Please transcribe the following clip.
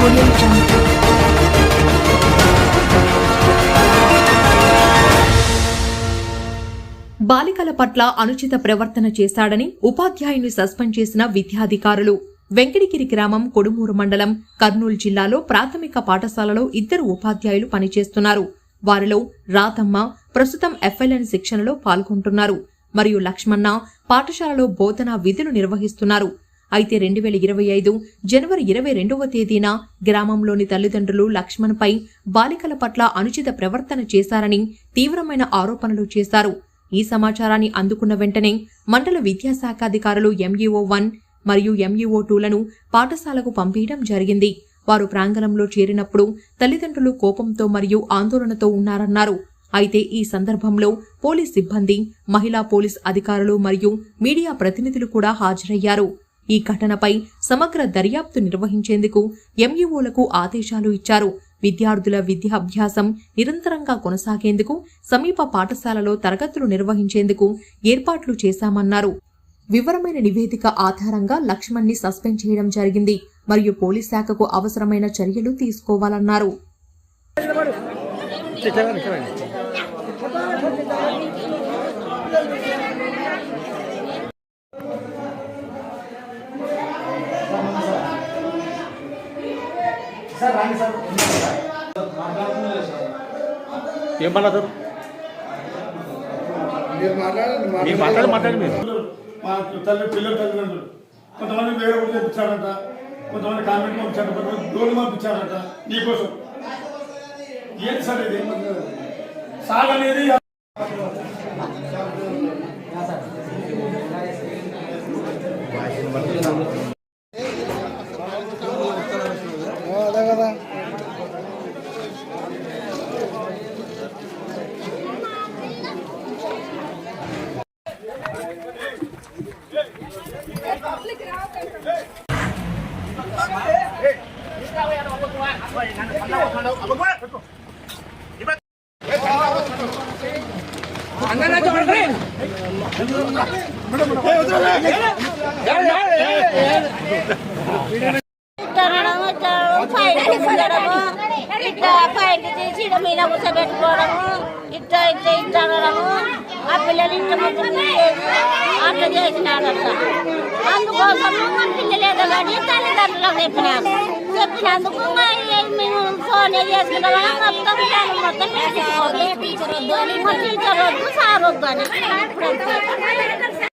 బాలికల పట్ల అనుచిత ప్రవర్తన చేశాడని ఉపాధ్యాయుని సస్పెండ్ చేసిన విద్యాధికారులు. వెంకటగిరి గ్రామం కొడుమూరు మండలం కర్నూలు జిల్లాలో ప్రాథమిక పాఠశాలలో ఇద్దరు ఉపాధ్యాయులు పనిచేస్తున్నారు. వారిలో రాతమ్మ ప్రస్తుతం ఎఫ్ఎల్ఎన్ శిక్షణలో పాల్గొంటున్నారు. మరియు లక్ష్మణ పాఠశాలలో బోధనా విధులు నిర్వహిస్తున్నారు. అయితే రెండు వేల ఇరవై ఐదు జనవరి ఇరవై రెండవ తేదీన గ్రామంలోని తల్లిదండ్రులు లక్ష్మణ్పై బాలికల పట్ల అనుచిత ప్రవర్తన చేశారని తీవ్రమైన ఆరోపణలు చేశారు. ఈ సమాచారాన్ని అందుకున్న వెంటనే మండల విద్యాశాఖాధికారులు ఎంఈఓ వన్ మరియు ఎంఈఓ టూలను పాఠశాలకు పంపించడం జరిగింది. వారు ప్రాంగణంలో చేరినప్పుడు తల్లిదండ్రులు కోపంతో మరియు ఆందోళనతో ఉన్నారన్నారు. అయితే ఈ సందర్భంలో పోలీస్ సిబ్బంది మహిళా పోలీస్ అధికారులు మరియు మీడియా ప్రతినిధులు కూడా హాజరయ్యారు. ఈ ఘటనపై సమగ్ర దర్యాప్తు నిర్వహించేందుకు ఎంఈఓలకు ఆదేశాలు ఇచ్చారు. విద్యార్థుల విద్యాభ్యాసం నిరంతరంగా కొనసాగేందుకు సమీప పాఠశాలలో తరగతులు నిర్వహించేందుకు ఏర్పాట్లు చేశామన్నారు. వివరమైన నివేదిక ఆధారంగా లక్ష్మణ్ని సస్పెండ్ చేయడం జరిగింది. మరియు పోలీస్ శాఖకు అవసరమైన చర్యలు తీసుకోవాలన్నారు. చెప్పండి చెప్పండి ఏం మాట్లాడతారు? మీరు మాట్లాడి మాట్లాడి మీరు. మా తల్లి పిల్లల తల్లిదండ్రులు కొంతమంది వేరే కూడా తెప్పించారంట. కొంతమంది కామెంట్ పంపించారంట. కొంతమంది డోలు పంపించారంట. నీకోసం ఏంటి సార్ ఇది? సాల్ అనేది తినడము పైన కూర్చోడము ఇట్లా మీద కూర్చోబెట్టుకోవడము ఇట్లా ఇట్లా ఇట్లా అనడము. ఆ పిల్లలు ఇంటి ముందు అట్లా చేసినాడట అందుకోసం మన పిల్లలు కానీ తల్లిదండ్రులకు చెప్పినాము. చెప్పినందుకు మరి మేము ఫోన్ చేసుకున్నాం మొత్తం దాన్ని మొత్తం పెట్టించుకోవాలి టీచర్ వద్దు సార్ వద్దు అని ఇప్పుడు అంతే.